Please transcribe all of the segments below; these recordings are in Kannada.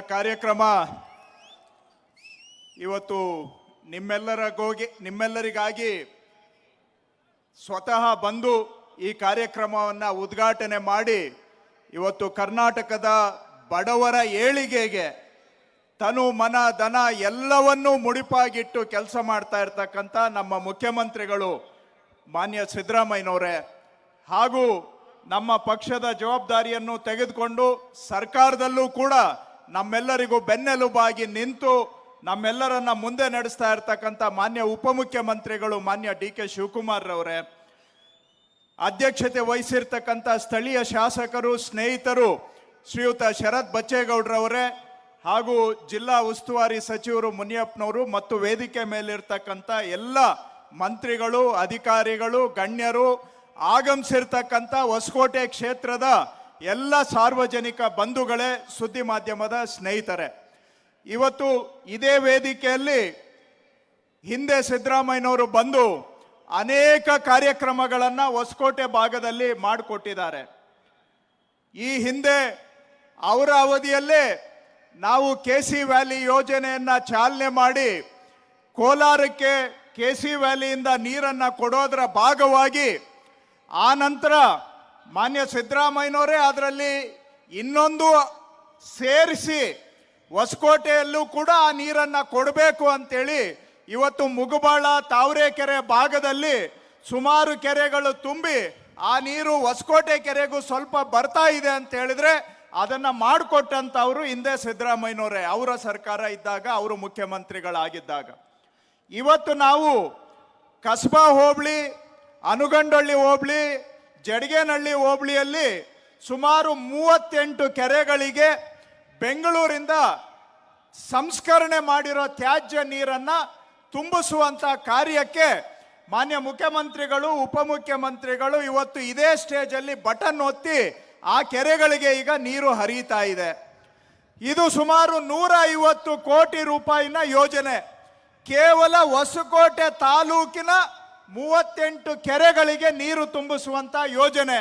ಕಾರ್ಯಕ್ರಮ ಇವತ್ತು ನಿಮ್ಮೆಲ್ಲರಿಗೋಗಿ ನಿಮ್ಮೆಲ್ಲರಿಗಾಗಿ ಸ್ವತಃ ಬಂದು ಈ ಕಾರ್ಯಕ್ರಮವನ್ನು ಉದ್ಘಾಟನೆ ಮಾಡಿ ಇವತ್ತು ಕರ್ನಾಟಕದ ಬಡವರ ಏಳಿಗೆಗೆ ತನು, ಮನ ದನ ಎಲ್ಲವನ್ನೂ ಮುಡಿಪಾಗಿಟ್ಟು ಕೆಲಸ ಮಾಡ್ತಾ ಇರ್ತಕ್ಕಂಥ ನಮ್ಮ ಮುಖ್ಯಮಂತ್ರಿಗಳು ಮಾನ್ಯ ಸಿದ್ದರಾಮಯ್ಯನವರೇ ಹಾಗೂ ನಮ್ಮ ಪಕ್ಷದ ಜವಾಬ್ದಾರಿಯನ್ನು ತೆಗೆದುಕೊಂಡು ಸರ್ಕಾರದಲ್ಲೂ ಕೂಡ ನಮ್ಮೆಲ್ಲರಿಗೂ ಬೆನ್ನೆಲುಬಾಗಿ ನಿಂತು ನಮ್ಮೆಲ್ಲರನ್ನ ಮುಂದೆ ನಡೆಸ್ತಾ ಇರ್ತಕ್ಕಂಥ ಮಾನ್ಯ ಉಪಮುಖ್ಯಮಂತ್ರಿಗಳು ಮಾನ್ಯ ಡಿ ಕೆ ಶಿವಕುಮಾರ್ ರವರೇ. ಅಧ್ಯಕ್ಷತೆ ವಹಿಸಿರ್ತಕ್ಕಂಥ ಸ್ಥಳೀಯ ಶಾಸಕರು, ಸ್ನೇಹಿತರು ಶ್ರೀಯುತ ಶರತ್ ಬಚ್ಚೇಗೌಡ್ರವರೇ ಹಾಗೂ ಜಿಲ್ಲಾ ಉಸ್ತುವಾರಿ ಸಚಿವರು ಮುನಿಯಪ್ಪನವರು ಮತ್ತು ವೇದಿಕೆ ಮೇಲಿರ್ತಕ್ಕಂಥ ಎಲ್ಲ ಮಂತ್ರಿಗಳು, ಅಧಿಕಾರಿಗಳು, ಗಣ್ಯರು ಆಗಮಿಸಿರ್ತಕ್ಕಂಥ ಹೊಸಕೋಟೆ ಕ್ಷೇತ್ರದ ಎಲ್ಲ ಸಾರ್ವಜನಿಕ ಬಂಧುಗಳೇ ಸುದ್ದಿ ಮಾಧ್ಯಮದ ಸ್ನೇಹಿತರೆ, ಇವತ್ತು ಇದೇ ವೇದಿಕೆಯಲ್ಲಿ ಹಿಂದೆ ಸಿದ್ದರಾಮಯ್ಯನವರು ಬಂದು ಅನೇಕ ಕಾರ್ಯಕ್ರಮಗಳನ್ನು ಹೊಸಕೋಟೆ ಭಾಗದಲ್ಲಿ ಮಾಡಿಕೊಟ್ಟಿದ್ದಾರೆ. ಈ ಹಿಂದೆ ಅವರ ಅವಧಿಯಲ್ಲೇ ನಾವು ಕೆ ಸಿ ವ್ಯಾಲಿ ಯೋಜನೆಯನ್ನು ಚಾಲನೆ ಮಾಡಿ ಕೋಲಾರಕ್ಕೆ ಕೆ ಸಿ ವ್ಯಾಲಿಯಿಂದ ನೀರನ್ನು ಕೊಡೋದರ ಭಾಗವಾಗಿ ಆ ನಂತರ ಮಾನ್ಯ ಸಿದ್ದರಾಮಯ್ಯನವರೇ, ಅದರಲ್ಲಿ ಇನ್ನೊಂದು ಸೇರಿಸಿ ಹೊಸಕೋಟೆಯಲ್ಲೂ ಕೂಡ ಆ ನೀರನ್ನು ಕೊಡಬೇಕು ಅಂತೇಳಿ ಇವತ್ತು ಮುಗುಬಾಳ ತಾವರೆಕೆರೆ ಭಾಗದಲ್ಲಿ ಸುಮಾರು ಕೆರೆಗಳು ತುಂಬಿ ಆ ನೀರು ಹೊಸಕೋಟೆ ಕೆರೆಗೂ ಸ್ವಲ್ಪ ಬರ್ತಾ ಇದೆ ಅಂತ ಹೇಳಿದ್ರೆ ಅದನ್ನ ಮಾಡಿಕೊಟ್ಟಂತವರು ಹಿಂದೆ ಸಿದ್ದರಾಮಯ್ಯನವರೇ, ಅವರ ಸರ್ಕಾರ ಇದ್ದಾಗ, ಅವರು ಮುಖ್ಯಮಂತ್ರಿಗಳಾಗಿದ್ದಾಗ. ಇವತ್ತು ನಾವು ಕಸ್ಬಾ ಹೋಬಳಿ, ಅನುಗಂಡಳ್ಳಿ ಹೋಬಳಿ ಜಡಗೇನಹಳ್ಳಿ ಹೋಬಳಿಯಲ್ಲಿ ಸುಮಾರು ಮೂವತ್ತೆಂಟು ಕೆರೆಗಳಿಗೆ ಬೆಂಗಳೂರಿಂದ ಸಂಸ್ಕರಣೆ ಮಾಡಿರೋ ತ್ಯಾಜ್ಯ ನೀರನ್ನ ತುಂಬಿಸುವಂತ ಕಾರ್ಯಕ್ಕೆ ಮಾನ್ಯ ಮುಖ್ಯಮಂತ್ರಿಗಳು, ಉಪಮುಖ್ಯಮಂತ್ರಿಗಳು ಇವತ್ತು ಇದೇ ಸ್ಟೇಜಲ್ಲಿ ಬಟನ್ ಒತ್ತಿ ಆ ಕೆರೆಗಳಿಗೆ ಈಗ ನೀರು ಹರಿಯುತ್ತಾ ಇದೆ. ಇದು ಸುಮಾರು ನೂರ ಐವತ್ತು ಕೋಟಿ ರೂಪಾಯಿನ ಯೋಜನೆ. ಕೇವಲ ಹೊಸಕೋಟೆ ತಾಲೂಕಿನ ಮೂವತ್ತೆಂಟು ಕೆರೆಗಳಿಗೆ ನೀರು ತುಂಬಿಸುವಂತ ಯೋಜನೆ.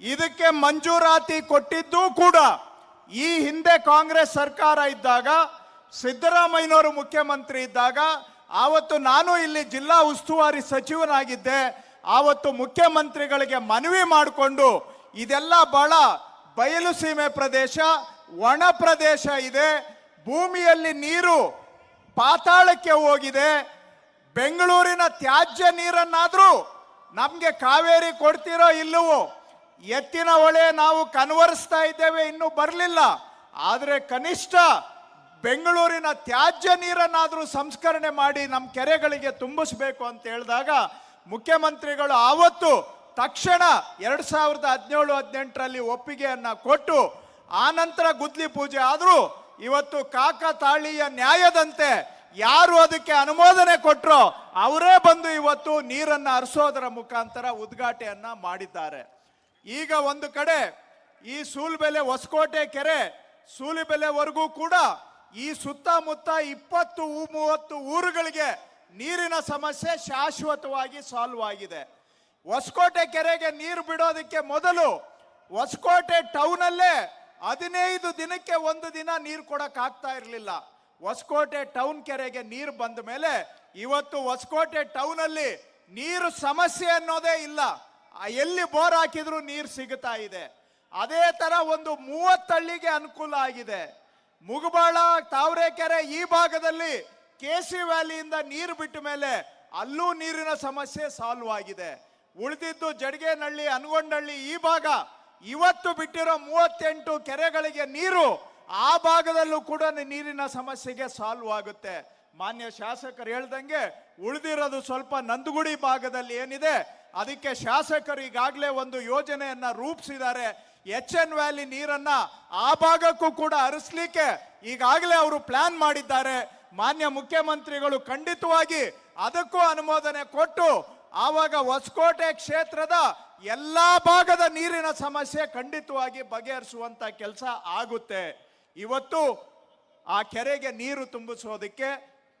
ಇದಕ್ಕೆ ಮಂಜೂರಾತಿ ಕೊಟ್ಟಿದ್ದೂ ಕೂಡ ಈ ಹಿಂದೆ ಕಾಂಗ್ರೆಸ್ ಸರ್ಕಾರ ಇದ್ದಾಗ, ಸಿದ್ದರಾಮಯ್ಯನವರು ಮುಖ್ಯಮಂತ್ರಿ ಇದ್ದಾಗ, ಆವತ್ತು ನಾನು ಇಲ್ಲಿ ಜಿಲ್ಲಾ ಉಸ್ತುವಾರಿ ಸಚಿವನಾಗಿದ್ದೆ. ಆವತ್ತು ಮುಖ್ಯಮಂತ್ರಿಗಳಿಗೆ ಮನವಿ ಮಾಡಿಕೊಂಡು ಇದೆಲ್ಲ ಬಹಳ ಬಯಲು ಸೀಮೆ ಪ್ರದೇಶ, ಒಣ ಪ್ರದೇಶ ಇದೆ. ಭೂಮಿಯಲ್ಲಿ ನೀರು ಪಾತಾಳಕ್ಕೆ ಹೋಗಿದೆ. ಬೆಂಗಳೂರಿನ ತ್ಯಾಜ್ಯ ನೀರನ್ನಾದರೂ ನಮಗೆ ಕಾವೇರಿ ಕೊಡ್ತಿರೋ ಇಲ್ಲವೋ, ಎತ್ತಿನ ಹೊಳೆ ನಾವು ಕನ್ವರ್ಸ್ತಾ ಇದ್ದೇವೆ ಇನ್ನೂ ಬರಲಿಲ್ಲ. ಆದರೆ ಕನಿಷ್ಠ ಬೆಂಗಳೂರಿನ ತ್ಯಾಜ್ಯ ನೀರನ್ನಾದರೂ ಸಂಸ್ಕರಣೆ ಮಾಡಿ ನಮ್ಮ ಕೆರೆಗಳಿಗೆ ತುಂಬಿಸಬೇಕು ಅಂತ ಹೇಳಿದಾಗ ಮುಖ್ಯಮಂತ್ರಿಗಳು ಆವತ್ತು ತಕ್ಷಣ ಎರಡು ಸಾವಿರದ ಹದಿನೇಳು, ಹದಿನೆಂಟರಲ್ಲಿ ಒಪ್ಪಿಗೆಯನ್ನ ಕೊಟ್ಟು, ಆನಂತರ ನಂತರ ಗುದ್ಲಿ ಪೂಜೆ ಆದರೂ ಇವತ್ತು ಕಾಕತಾಳೀಯ ನ್ಯಾಯದಂತೆ ಯಾರು ಅದಕ್ಕೆ ಅನುಮೋದನೆ ಕೊಟ್ಟರೋ ಅವರೇ ಬಂದು ಇವತ್ತು ನೀರನ್ನ ಹರಿಸೋದರ ಮುಖಾಂತರ ಉದ್ಘಾಟನೆಯನ್ನ ಮಾಡಿದ್ದಾರೆ. ಈಗ ಒಂದು ಕಡೆ ಈ ಸೂಲ್ಬೆಲೆ ಹೊಸಕೋಟೆ ಕೆರೆ ಸೂಲಿಬೆಲೆವರೆಗೂ ಕೂಡ ಈ ಸುತ್ತಮುತ್ತ ಇಪ್ಪತ್ತು ಮೂವತ್ತು ಊರುಗಳಿಗೆ ನೀರಿನ ಸಮಸ್ಯೆ ಶಾಶ್ವತವಾಗಿ ಸಾಲ್ವ್ ಆಗಿದೆ. ಹೊಸಕೋಟೆ ಕೆರೆಗೆ ನೀರು ಬಿಡೋದಕ್ಕೆ ಮೊದಲು ಹೊಸಕೋಟೆ ಟೌನಲ್ಲೇ ಹದಿನೈದು ದಿನಕ್ಕೆ ಒಂದು ದಿನ ನೀರು ಕೊಡೋಕ್ಕಾಗ್ತಾ ಇರಲಿಲ್ಲ. ಹೊಸಕೋಟೆ ಟೌನ್ ಕೆರೆಗೆ ನೀರು ಬಂದ ಮೇಲೆ ಇವತ್ತು ಹೊಸಕೋಟೆ ಟೌನ್ ಅಲ್ಲಿ ನೀರು ಸಮಸ್ಯೆ ಅನ್ನೋದೇ ಇಲ್ಲ. ಎಲ್ಲಿ ಬೋರ್ ಹಾಕಿದ್ರು ನೀರು ಸಿಗುತ್ತಾ ಇದೆ. ಅದೇ ತರ ಒಂದು ಮೂವತ್ತಳ್ಳಿಗೆ ಅನುಕೂಲ ಆಗಿದೆ. ಮುಗಬಾಳ, ತಾವರೆಕೆರೆ ಈ ಭಾಗದಲ್ಲಿ ಕೆಸಿ ವ್ಯಾಲಿಯಿಂದ ನೀರು ಬಿಟ್ಟ ಮೇಲೆ ಅಲ್ಲೂ ನೀರಿನ ಸಮಸ್ಯೆ ಸಾಲ್ವ್ ಆಗಿದೆ. ಉಳಿದಿದ್ದು ಜಡಗೇನಹಳ್ಳಿ ಅನಗೊಂಡಹಳ್ಳಿ ಈ ಭಾಗ ಇವತ್ತು ಬಿಟ್ಟಿರೋ ಮೂವತ್ತೆಂಟು ಕೆರೆಗಳಿಗೆ ನೀರು ಆ ಭಾಗದಲ್ಲೂ ಕೂಡ ನೀರಿನ ಸಮಸ್ಯೆಗೆ ಸಾಲ್ವ್ ಆಗುತ್ತೆ. ಮಾನ್ಯ ಶಾಸಕರು ಹೇಳ್ದಂಗೆ ಉಳಿದಿರೋದು ಸ್ವಲ್ಪ ನಂದಗುಡಿ ಭಾಗದಲ್ಲಿ ಏನಿದೆ, ಅದಕ್ಕೆ ಶಾಸಕರು ಈಗಾಗಲೇ ಒಂದು ಯೋಜನೆಯನ್ನ ರೂಪಿಸಿದ್ದಾರೆ. ಎಚ್ ಎನ್ ವ್ಯಾಲಿ ನೀರನ್ನ ಆ ಭಾಗಕ್ಕೂ ಕೂಡ ಹರಿಸ್ಲಿಕ್ಕೆ ಈಗಾಗಲೇ ಅವರು ಪ್ಲಾನ್ ಮಾಡಿದ್ದಾರೆ. ಮಾನ್ಯ ಮುಖ್ಯಮಂತ್ರಿಗಳು ಖಂಡಿತವಾಗಿ ಅದಕ್ಕೂ ಅನುಮೋದನೆ ಕೊಟ್ಟು ಆವಾಗ ಹೊಸಕೋಟೆ ಕ್ಷೇತ್ರದ ಎಲ್ಲಾ ಭಾಗದ ನೀರಿನ ಸಮಸ್ಯೆ ಖಂಡಿತವಾಗಿ ಬಗೆಹರಿಸುವಂತ ಕೆಲಸ ಆಗುತ್ತೆ. ಇವತ್ತು ಆ ಕೆರೆಗೆ ನೀರು ತುಂಬಿಸೋದಕ್ಕೆ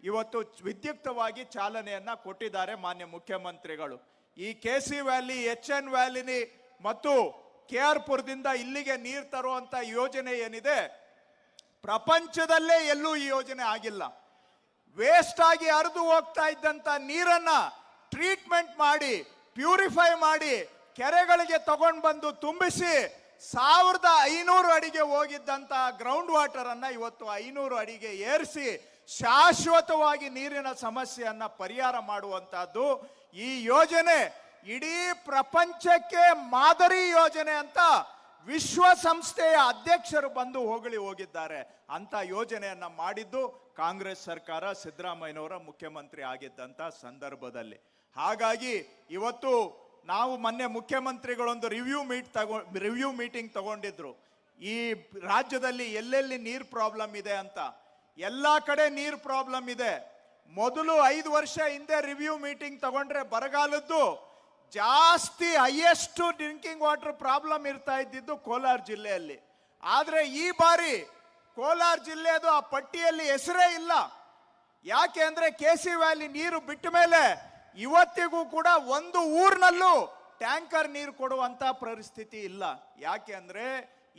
ಇವತ್ತು ವಿದ್ಯುಕ್ತವಾಗಿ ಚಾಲನೆಯನ್ನ ಕೊಟ್ಟಿದ್ದಾರೆ ಮಾನ್ಯ ಮುಖ್ಯಮಂತ್ರಿಗಳು. ಈ K C valley, H N ವ್ಯಾಲಿನಿ ಮತ್ತು ಕೆ ಆರ್ ಪುರದಿಂದ ಇಲ್ಲಿಗೆ ನೀರು ತರುವಂತ ಯೋಜನೆ ಏನಿದೆ, ಪ್ರಪಂಚದಲ್ಲೇ ಎಲ್ಲೂ ಈ ಯೋಜನೆ ಆಗಿಲ್ಲ. ವೇಸ್ಟ್ ಆಗಿ ಹರಿದು ಹೋಗ್ತಾ ಇದ್ದಂತ ನೀರನ್ನ ಟ್ರೀಟ್ಮೆಂಟ್ ಮಾಡಿ ಪ್ಯೂರಿಫೈ ಮಾಡಿ, ಕೆರೆಗಳಿಗೆ ತಗೊಂಡು ಬಂದು ತುಂಬಿಸಿ ಸಾವಿರದ ಐನೂರು ಅಡಿಗೆ ಹೋಗಿದ್ದಂತ ಗ್ರೌಂಡ್ ವಾಟರ್ ಅನ್ನ ಇವತ್ತು ಐನೂರು ಅಡಿಗೆ ಏರಿಸಿ ಶಾಶ್ವತವಾಗಿ ನೀರಿನ ಸಮಸ್ಯೆಯನ್ನು ಪರಿಹಾರ ಮಾಡುವಂತಹದ್ದು ಈ ಯೋಜನೆ ಇಡೀ ಪ್ರಪಂಚಕ್ಕೆ ಮಾದರಿ ಯೋಜನೆ ಅಂತ ವಿಶ್ವಸಂಸ್ಥೆಯ ಅಧ್ಯಕ್ಷರು ಬಂದು ಹೊಗಳಿ ಹೋಗಿದ್ದಾರೆ. ಅಂತ ಯೋಜನೆಯನ್ನ ಮಾಡಿದ್ದು ಕಾಂಗ್ರೆಸ್ ಸರ್ಕಾರ ಸಿದ್ದರಾಮಯ್ಯನವರ ಮುಖ್ಯಮಂತ್ರಿ ಆಗಿದ್ದಂತ ಸಂದರ್ಭದಲ್ಲಿ. ಹಾಗಾಗಿ ಇವತ್ತು ನಾವು ಮೊನ್ನೆ ಮುಖ್ಯಮಂತ್ರಿಗಳೊಂದು ರಿವ್ಯೂ ಮೀಟ್ ತಗೊ ರಿವ್ಯೂ ಮೀಟಿಂಗ್ ತಗೊಂಡಿದ್ರು. ಈ ರಾಜ್ಯದಲ್ಲಿ ಎಲ್ಲೆಲ್ಲಿ ನೀರ್ ಪ್ರಾಬ್ಲಮ್ ಇದೆ ಅಂತ. ಎಲ್ಲ ಕಡೆ ನೀರ್ ಪ್ರಾಬ್ಲಮ್ ಇದೆ. ಮೊದಲು ಐದು ವರ್ಷ ಹಿಂದೆ ರಿವ್ಯೂ ಮೀಟಿಂಗ್ ತಗೊಂಡ್ರೆ ಬರಗಾಲದ್ದು ಜಾಸ್ತಿ ಹೈಯೆಸ್ಟ್ ಡ್ರಿಂಕಿಂಗ್ ವಾಟರ್ ಪ್ರಾಬ್ಲಮ್ ಇರ್ತಾ ಇದ್ದಿದ್ದು ಕೋಲಾರ ಜಿಲ್ಲೆಯಲ್ಲಿ. ಆದರೆ ಈ ಬಾರಿ ಕೋಲಾರ ಜಿಲ್ಲೆದು ಆ ಪಟ್ಟಿಯಲ್ಲಿ ಹೆಸರೇ ಇಲ್ಲ. ಯಾಕೆ ಅಂದರೆ ಕೆ ಸಿ ವ್ಯಾಲಿ ನೀರು ಬಿಟ್ಟ ಮೇಲೆ ಇವತ್ತಿಗೂ ಕೂಡ ಒಂದು ಊರಿನಲ್ಲೂ ಟ್ಯಾಂಕರ್ ನೀರು ಕೊಡುವಂತ ಪರಿಸ್ಥಿತಿ ಇಲ್ಲ. ಯಾಕೆ ಅಂದ್ರೆ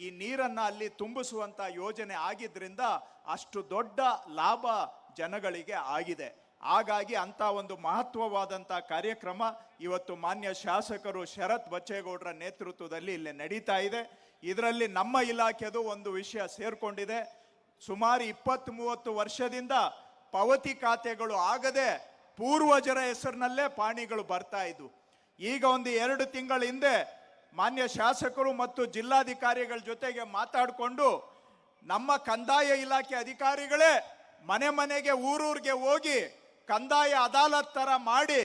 ಈ ನೀರನ್ನ ಅಲ್ಲಿ ತುಂಬಿಸುವಂತ ಯೋಜನೆ ಆಗಿದ್ರಿಂದ ಅಷ್ಟು ದೊಡ್ಡ ಲಾಭ ಜನಗಳಿಗೆ ಆಗಿದೆ. ಹಾಗಾಗಿ ಅಂತ ಒಂದು ಮಹತ್ವವಾದಂಥ ಕಾರ್ಯಕ್ರಮ ಇವತ್ತು ಮಾನ್ಯ ಶಾಸಕರು ಶರತ್ ಬಚ್ಚೇಗೌಡರ ನೇತೃತ್ವದಲ್ಲಿ ಇಲ್ಲಿ ನಡೀತಾ ಇದೆ. ಇದರಲ್ಲಿ ನಮ್ಮ ಇಲಾಖೆದು ಒಂದು ವಿಷಯ ಸೇರ್ಕೊಂಡಿದೆ. ಸುಮಾರು ಇಪ್ಪತ್ತ್ ಮೂವತ್ತು ವರ್ಷದಿಂದ ಪಾವತಿ ಖಾತೆಗಳು ಆಗದೆ ಪೂರ್ವಜರ ಹೆಸರಿನಲ್ಲೇ ಪಾಣಿಗಳು ಬರ್ತಾ ಇದ್ವು. ಈಗ ಒಂದು ಎರಡು ತಿಂಗಳ ಹಿಂದೆ ಮಾನ್ಯ ಶಾಸಕರು ಮತ್ತು ಜಿಲ್ಲಾಧಿಕಾರಿಗಳ ಜೊತೆಗೆ ಮಾತಾಡಿಕೊಂಡು ನಮ್ಮ ಕಂದಾಯ ಇಲಾಖೆ ಅಧಿಕಾರಿಗಳೇ ಮನೆ ಮನೆಗೆ ಊರೂರಿಗೆ ಹೋಗಿ ಕಂದಾಯ ಅದಾಲತ್ ಥರ ಮಾಡಿ